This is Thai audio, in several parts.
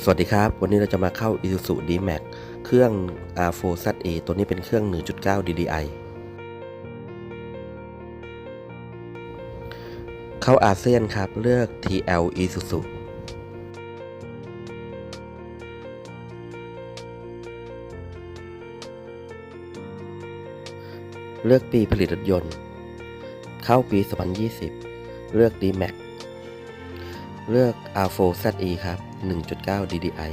สวัสดีครับ วันนี้เราจะมาเข้า Isuzu D-Max เครื่อง R4ZA ตัวนี้เป็นเครื่อง 1.9 DDI เข้าอาเซียนครับ เลือก TL Isuzu เลือกปีผลิตรถยนต์ เข้าปี 2020 เลือก D-Max เลือก R4ZE ครับ 1.9 DDI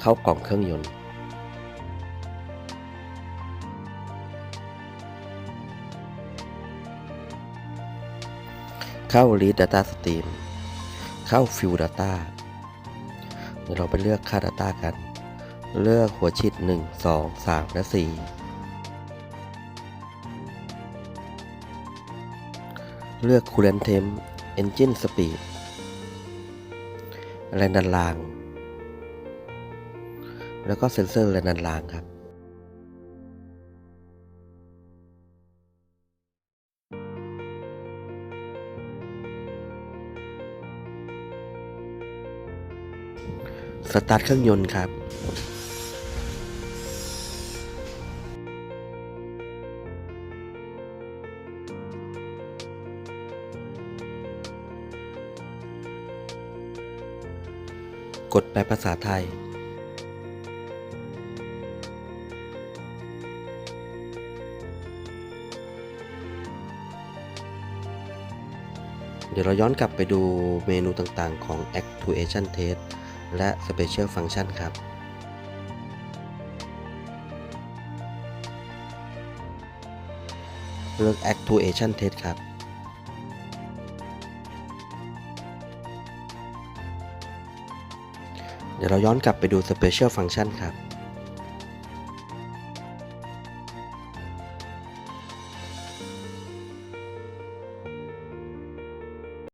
เข้ากล่องเครื่องยนต์ เข้า Read Data Stream เข้า Fill Data เดี๋ยวเราไปเลือกค่า Data กัน เลือกหัวชิด 1 2 3 และ 4 เลือก Coolant Temp Engine Speed แรงดันราง แล้วก็เซ็นเซอร์แรงดันรางครับสตาร์ทเครื่องยนต์ครับ กดแปลภาษาไทย เดี๋ยวเราย้อนกลับไปดูเมนูต่างๆของ Actuation Test และ Special Function ครับเลือก Actuation Test ครับ ดี๋ยวเราย้อนกลับไปดู Special Function ครับ